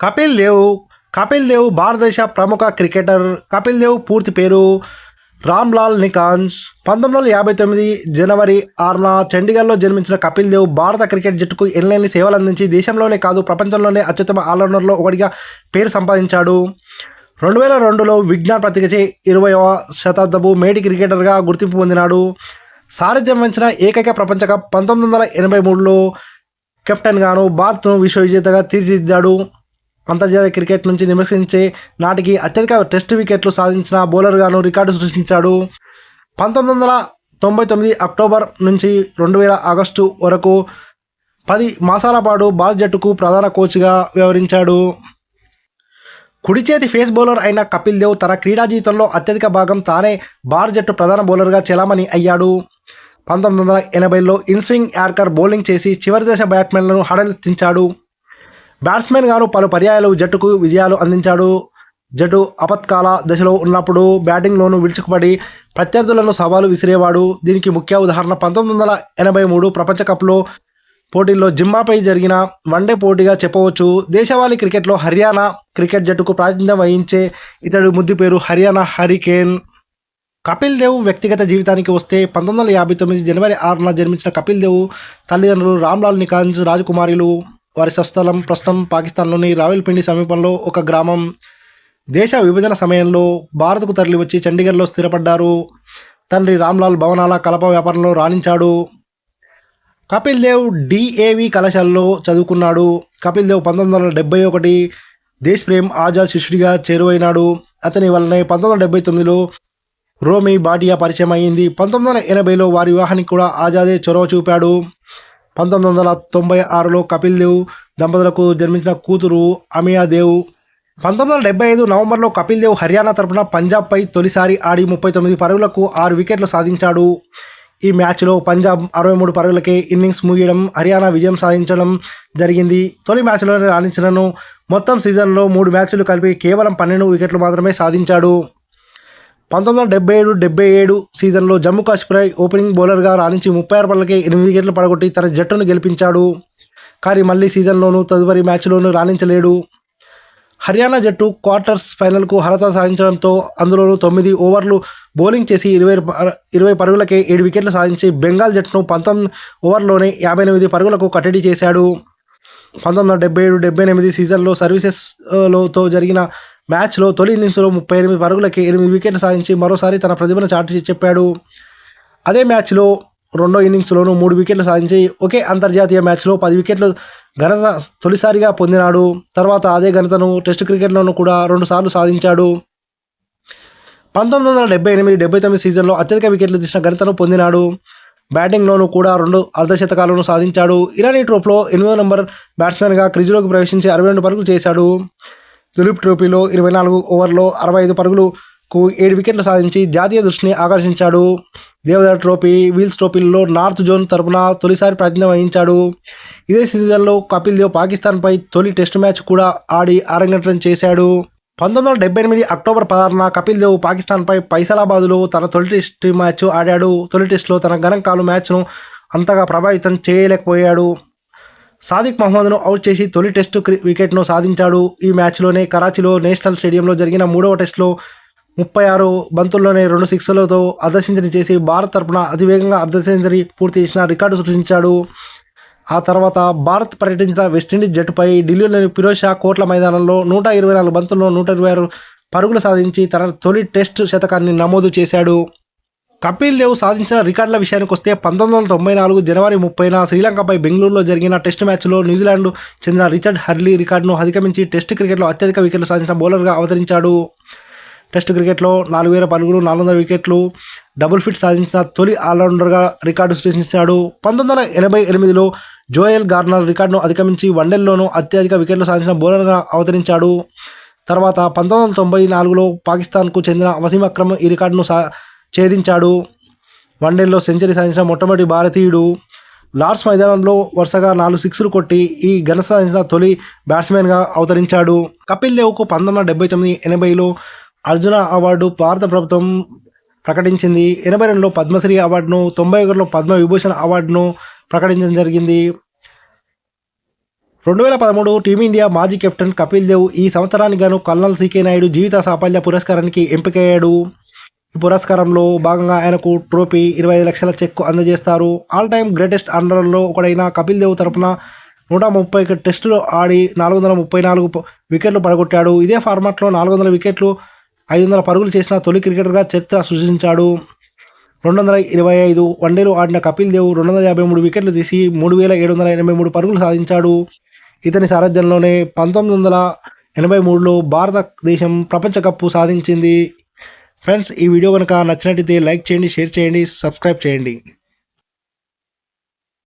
కపిల్ దేవ్ కపిల్ దేవ్ భారతదేశ ప్రముఖ క్రికెటర్ కపిల్ దేవ్ పూర్తి పేరు రామ్లాల్ నికాన్స్ పంతొమ్మిది వందల యాభై తొమ్మిది జనవరి ఆరున చండీగఢ్లో జన్మించిన కపిల్ దేవ్ భారత క్రికెట్ జట్టుకు ఎనలేని సేవలు అందించి దేశంలోనే కాదు ప్రపంచంలోనే అత్యుత్తమ ఆల్రౌండర్లో ఒకటిగా పేరు సంపాదించాడు. రెండు వేల రెండులో విజ్ఞాన్ పత్రికచే ఇరవైవ శతాబ్దపు మేటి క్రికెటర్గా గుర్తింపు పొందినాడు. సారథ్యం వహించిన ఏకైక ప్రపంచ కప్ పంతొమ్మిది వందల ఎనభై మూడులో కెప్టెన్గాను భారత్ను విశ్వవిజేతగా తీర్చిదిద్దాడు. అంతర్జాతీయ క్రికెట్ నుంచి నిమర్శించే నాటికి అత్యధిక టెస్ట్ వికెట్లు సాధించిన బౌలర్గాను రికార్డు సృష్టించాడు. పంతొమ్మిది వందల తొంభై తొమ్మిది అక్టోబర్ నుంచి రెండు వేల ఆగస్టు వరకు పది మాసాల పాటు భారత జట్టుకు ప్రధాన కోచ్గా వ్యవహరించాడు. కుడి చేతి ఫేస్ బౌలర్ అయిన కపిల్ దేవ్ తన క్రీడా జీవితంలో అత్యధిక భాగం తానే భారత జట్టు ప్రధాన బౌలర్గా చెలామణి అయ్యాడు. పంతొమ్మిది వందల ఎనభైలో ఇన్స్వింగ్ యార్కర్ బౌలింగ్ చేసి చివరి దశ బ్యాట్స్మెన్లను హడలెత్తించాడు. బ్యాట్స్మెన్ గాను పలు పర్యాయాలు జట్టుకు విజయాలు అందించాడు. జట్టు అపత్కాల దశలో ఉన్నప్పుడు బ్యాటింగ్లోనూ విడుచుకుపడి ప్రత్యర్థులను సవాలు విసిరేవాడు. దీనికి ముఖ్య ఉదాహరణ పంతొమ్మిది వందల ఎనభై మూడు ప్రపంచ కప్లో పోటీల్లో జింబాపై జరిగిన వన్డే పోటీగా చెప్పవచ్చు. దేశవాళీ క్రికెట్లో హర్యానా క్రికెట్ జట్టుకు ప్రాతినిధ్యం వహించే ఇతడు ముద్దు పేరు హర్యానా హరికేన్ కపిల్ దేవ్ వ్యక్తిగత జీవితానికి వస్తే పంతొమ్మిది వందల యాభై తొమ్మిది జనవరి ఆరున జన్మించిన కపిల్ దేవ్ తల్లిదండ్రులు రామ్లాల్ నికాంజ్ రాజకుమారులు. వారి స్వస్థలం ప్రస్తుతం పాకిస్తాన్లోని రావిల్పిండి సమీపంలో ఒక గ్రామం. దేశ విభజన సమయంలో భారత్కు తరలివచ్చి చండీగఢ్లో స్థిరపడ్డారు. తండ్రి రామ్లాల్ భవనాల కలప వ్యాపారంలో రాణించాడు. కపిల్ దేవ్ డిఏవి కళాశాలలో చదువుకున్నాడు. కపిల్ దేవ్ పంతొమ్మిది వందల డెబ్బై ఒకటి దేశ్ ప్రేమ్ ఆజాద్ శిష్యుడిగా చేరువైనాడు. అతని వల్లనే పంతొమ్మిది వందల డెబ్బై తొమ్మిదిలో రోమి బాటియా పరిచయం అయింది పంతొమ్మిది వందల ఎనభైలో వారి వివాహానికి కూడా ఆజాదే చొరవ చూపాడు. పంతొమ్మిది వందల తొంభై ఆరులో కపిల్ దేవ్ దంపతులకు జన్మించిన కూతురు అమియా దేవ్. పంతొమ్మిది వందల డెబ్బై ఐదు నవంబర్లో కపిల్ దేవ్ హర్యానా తరపున పంజాబ్పై తొలిసారి ఆడి ముప్పై తొమ్మిది పరుగులకు ఆరు వికెట్లు సాధించాడు. ఈ మ్యాచ్లో పంజాబ్ అరవై మూడు పరుగులకే ఇన్నింగ్స్ ముగియడం హర్యానా విజయం సాధించడం జరిగింది. తొలి మ్యాచ్లోనే రాణించినను మొత్తం సీజన్లో మూడు మ్యాచ్లు కలిపి కేవలం పన్నెండు వికెట్లు మాత్రమే సాధించాడు. పంతొమ్మిది వందల డెబ్బై ఏడు డెబ్బై ఏడు సీజన్లో జమ్మూ కాశ్మీర్ ఓపెనింగ్ బౌలర్గా రాణించి ముప్పై ఆరు పళ్ళకే ఎనిమిది వికెట్లు పడగొట్టి తన జట్టును గెలిపించాడు. కానీ మళ్ళీ సీజన్లోనూ తదుపరి మ్యాచ్లోనూ రాణించలేడు. హర్యానా జట్టు క్వార్టర్స్ ఫైనల్కు అర్హత సాధించడంతో అందులోనూ తొమ్మిది ఓవర్లు బౌలింగ్ చేసి ఇరవై ఇరవై పరుగులకే ఏడు వికెట్లు సాధించి బెంగాల్ జట్టును పంతొమ్మిది ఓవర్లోనే యాభై ఎనిమిది పరుగులకు కట్టడి చేశాడు. పంతొమ్మిది వందల డెబ్బై ఏడు డెబ్బై ఎనిమిది సీజన్లో సర్వీసెస్లోతో జరిగిన మ్యాచ్లో తొలి ఇన్నింగ్స్లో ముప్పై ఎనిమిది పరుగులకి ఎనిమిది వికెట్లు సాధించి మరోసారి తన ప్రతిభను చాటి చెప్పాడు. అదే మ్యాచ్లో రెండో ఇన్నింగ్స్లోనూ మూడు వికెట్లు సాధించి ఒకే అంతర్జాతీయ మ్యాచ్లో పది వికెట్లు ఘనత తొలిసారిగా పొందినాడు. తర్వాత అదే ఘనతను టెస్ట్ క్రికెట్లోనూ కూడా రెండుసార్లు సాధించాడు. పంతొమ్మిది వందల డెబ్బై ఎనిమిది డెబ్బై తొమ్మిది సీజన్లో అత్యధిక వికెట్లు తీసిన ఘనతను పొందినాడు. బ్యాటింగ్లోనూ కూడా రెండు అర్ధశతకాలను సాధించాడు. ఇరానీ ట్రోప్లో ఎనిమిదో నంబర్ బ్యాట్స్మెన్గా క్రిజ్లోకి ప్రవేశించి అరవై రెండు పరుగులు చేశాడు. దులీప్ ట్రోఫీలో ఇరవై నాలుగు ఓవర్లో అరవై ఐదు పరుగులకు ఏడు వికెట్లు సాధించి జాతీయ దృష్టిని ఆకర్షించాడు. దేవదర్ ట్రోఫీ వీల్స్ ట్రోఫీల్లో నార్త్ జోన్ తరపున తొలిసారి ప్రాతినిధ్యం వహించాడు. ఇదే సీజన్లో కపిల్ దేవ్ పాకిస్తాన్పై తొలి టెస్ట్ మ్యాచ్ కూడా ఆడి అరంగేట్రం చేశాడు. పంతొమ్మిది వందల డెబ్బై ఎనిమిది అక్టోబర్ పదహారున కపిల్ దేవ్ పాకిస్తాన్పై పైసలాబాద్లో తన తొలి టెస్ట్ మ్యాచ్ ఆడాడు. తొలి టెస్ట్లో తన గణంకాలు మ్యాచ్ను అంతగా ప్రభావితం చేయలేకపోయాడు. సాదిక్ మహమ్మద్ను అవుట్ చేసి తొలి టెస్టు క్రి వికెట్ను సాధించాడు. ఈ మ్యాచ్లోనే కరాచీలో నేషనల్ స్టేడియంలో జరిగిన మూడవ టెస్టులో ముప్పై ఆరు బంతుల్లోనే రెండు సిక్స్లతో అర్ధ సెంచరీ చేసి భారత్ తరపున అతివేగంగా అర్ధ సెంచరీ పూర్తి చేసిన రికార్డు సృష్టించాడు. ఆ తర్వాత భారత్ పర్యటించిన వెస్టిండీస్ జట్టుపై ఢిల్లీలోని ఫిరోజ్ షా కోట్ల మైదానంలో నూట ఇరవై నాలుగు బంతుల్లో నూట ఇరవై ఆరు పరుగులు సాధించి తన తొలి టెస్ట్ శతకాన్ని నమోదు చేశాడు. కపిల్ దేవ్ సాధించిన రికార్డుల విషయానికి వస్తే పంతొమ్మిది వందల తొంభై నాలుగు జనవరి ముప్పైన శ్రీలంకపై బెంగళూరులో జరిగిన టెస్ట్ మ్యాచ్లో న్యూజిలాండ్ చెందిన రిచర్డ్ హర్లీ రికార్డును అధిగమించి టెస్ట్ క్రికెట్లో అత్యధిక వికెట్లు సాధించిన బౌలర్గా అవతరించాడు. టెస్ట్ క్రికెట్లో నాలుగు వేల పరుగులు నాలుగు వందల వికెట్లు డబుల్ ఫిట్ సాధించిన తొలి ఆల్రౌండర్గా రికార్డు సృష్టించాడు. పంతొమ్మిది వందల ఎనభై ఎనిమిదిలో జోయల్ గార్నర్ రికార్డును అధిగమించి వన్డేల్లోనూ అత్యధిక వికెట్లు సాధించిన బౌలర్గా అవతరించాడు. తర్వాత పంతొమ్మిది వందల తొంభై నాలుగులో పాకిస్తాన్కు చెందిన వసీం అక్రమ్ ఈ రికార్డును సా ఛేదించాడు. వన్డేల్లో సెంచరీ సాధించిన మొట్టమొదటి భారతీయుడు లార్డ్స్ మైదానంలో వరుసగా నాలుగు సిక్స్లు కొట్టి ఈ ఘన సాధించిన తొలి బ్యాట్స్మెన్గా అవతరించాడు. కపిల్ దేవ్కు పంతొమ్మిది వందల డెబ్బై తొమ్మిది ఎనభైలో అర్జున అవార్డు భారత ప్రభుత్వం ప్రకటించింది. ఎనభై రెండులో పద్మశ్రీ అవార్డును తొంభై ఒకటిలో పద్మ విభూషణ్ అవార్డును ప్రకటించడం జరిగింది. రెండు వేల పదమూడు టీమిండియా మాజీ కెప్టెన్ కపిల్ దేవ్ ఈ సంవత్సరానికి గాను కల్నల్ సీకే నాయుడు జీవిత సాఫల్య పురస్కారానికి ఎంపికయ్యాడు. ఈ పురస్కారంలో భాగంగా ఆయనకు ట్రోఫీ ఇరవై ఐదు లక్షల చెక్ అందజేస్తారు. ఆల్ టైమ్ గ్రేటెస్ట్ అండర్లో ఒకడైన కపిల్ దేవ్ తరపున నూట ముప్పై టెస్టులు ఆడి నాలుగు వందల ముప్పై నాలుగు వికెట్లు పడగొట్టాడు. ఇదే ఫార్మాట్లో నాలుగు వందల వికెట్లు ఐదు వందల పరుగులు చేసిన తొలి క్రికెటర్గా చరిత్ర సృష్టించాడు. రెండు వందల ఇరవై ఐదు వన్డేలు ఆడిన కపిల్ దేవ్ రెండు వందల యాభై మూడు వికెట్లు తీసి మూడు వేల ఏడు వందల ఎనభై మూడు పరుగులు సాధించాడు. ఇతని సారథ్యంలోనే పంతొమ్మిది వందల ఎనభై మూడులో భారతదేశం ప్రపంచ కప్పు సాధించింది. ఫ్రెండ్స్ ఈ వీడియో కనుక నచ్చినట్టయితే లైక్ చేయండి షేర్ చేయండి సబ్స్క్రైబ్ చేయండి.